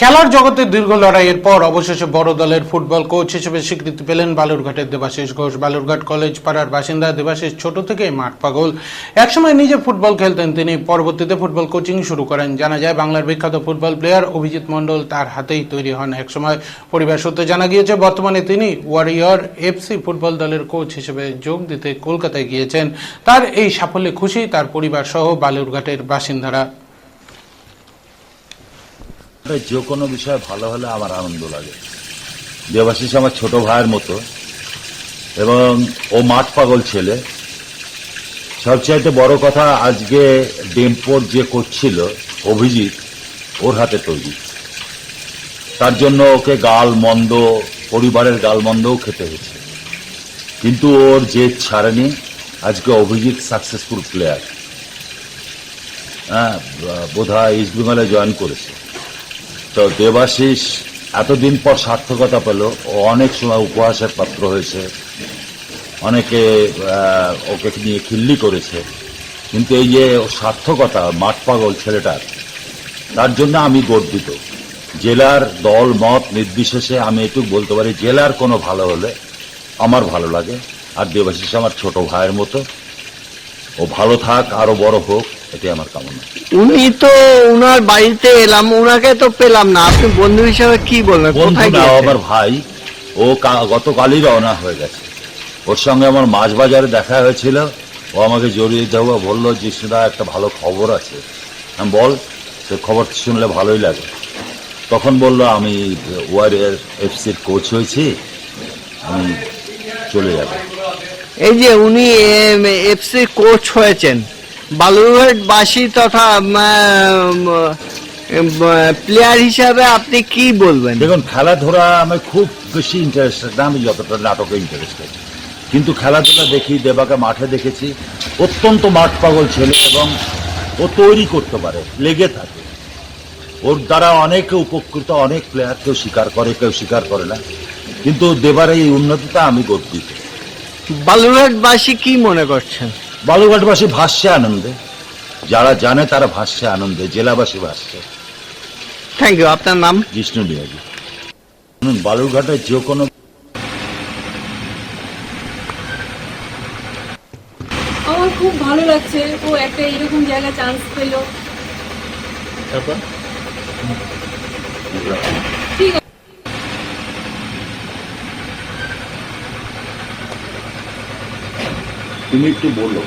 খেলার জগতে দীর্ঘ লড়াইয়ের পর অবশেষে বড় দলের ফুটবল কোচ হিসেবে স্বীকৃতি পেলেন বালুরঘাটের দেবাশিস ঘোষ। বালুরঘাট কলেজ পাড়ার বাসিন্দা দেবাশিস ছোট থেকেই মাঠ পাগল। একসময় নিজে ফুটবল খেলতেন তিনি। পরবর্তীতে ফুটবল কোচিং শুরু করেন। জানা যায়, বাংলার বিখ্যাত ফুটবল প্লেয়ার অভিজিৎ মণ্ডল তার হাতেই তৈরি হন। একসময় পরিবার সূত্রে জানা গিয়েছে, বর্তমানে তিনি ওয়ারিয়র এফসি ফুটবল দলের কোচ হিসেবে যোগ দিতে কলকাতায় গিয়েছেন। তার এই সাফল্যে খুশি তার পরিবার সহ বালুরঘাটের বাসিন্দারা। যে কোনো বিষয়ে ভালো হলে আমার আনন্দ লাগে। দেবাশিস আমার ছোট ভাইয়ের মতো এবং ও মাঠ পাগল ছেলে। সবচাইতে বড় কথা আজকে ডেম্পোর যে করছিল অভিজিৎ, ওর হাতে তৈরি। তার জন্য ওকে গাল মন্দ, পরিবারের গাল মন্দও খেতে হয়েছে। কিন্তু ওর যে ছাড়েনি। আজকে অভিজিৎ সাকসেসফুল প্লেয়ার হ্যাঁ বোধ হয় ইস্ট বেঙ্গলে জয়েন করেছে। তো দেবাশিস এতদিন পর সার্থকতা পেল ও অনেক সময় উপহাসের পাত্র হয়েছে। অনেকে ওকে নিয়ে খিল্লি করেছে। কিন্তু এই যে সার্থকতা, মাঠ পাগল ছেলেটার তার জন্য আমি গর্বিত। জেলার দল, মত নির্বিশেষে আমি এটুকু বলতে পারি, জেলার কোনো ভালো হলে আমার ভালো লাগে। আর দেবাশিস আমার ছোট ভাইয়ের মতো। ও ভালো থাক আরও বড় হোক। এটাই আমার কামনা। উনি তো উনার বাড়িতে এলাম উনাকে তো পেলাম না। আপনি বন্ধু হিসাবে কি বলবেন? বন্ধু কোথায় না ও গিয়েছেন? আমার ভাই। ও কা- গতকালই রওনা হয়ে গেছে। ওর সঙ্গে আমার মাছ বাজারে দেখা হয়েছিল। ও আমাকে জড়িয়ে দেওয়া বলল জিষ্ণুদা একটা ভালো খবর আছে। আমি বল। সে খবর শুনলে ভালোই লাগে। তখন বলল আমি ওয়ারিয়ার এফসির কোচ হয়েছি। আমি চলে যাব। এই যে উনি এফসি কোচ হয়েছেন। বালুরঘাটবাসী তথা প্লেয়ার হিসাবে আপনি কি বলবেন? দেখুন খেলাধুলা আমি খুব বেশি ইন্টারেস্টেড না আমি যতটা নাটকে ইন্টারেস্টেড কিন্তু খেলাধুলা দেখি দেবাকে মাঠে দেখেছি অত্যন্ত মাঠ পাগল ছেলে এবং ও তৈরি করতে পারে লেগে থাকে। ওর দ্বারা অনেকে উপকৃত অনেক প্লেয়ার কেউ স্বীকার করে কেউ স্বীকার করে না। কিন্তু দেবার এই উন্নতিটা আমি গর্বিত। বালুরঘাটবাসী কি মনে করছেন? বালুঘাটবাসী ভাসছে আনন্দে। যারা জানে তারা ভাসছে আনন্দে জেলাবাসী ভাসছে থ্যাংক ইউ আপনার নাম? জিষ্ণু নিয়োগী শুনুন বালুরঘাটে যে কোনো আমার খুব ভালো লাগছে। ও একটা এরকম জায়গায় চান্স পেল। ঠিক আছে তুমি একটু বলো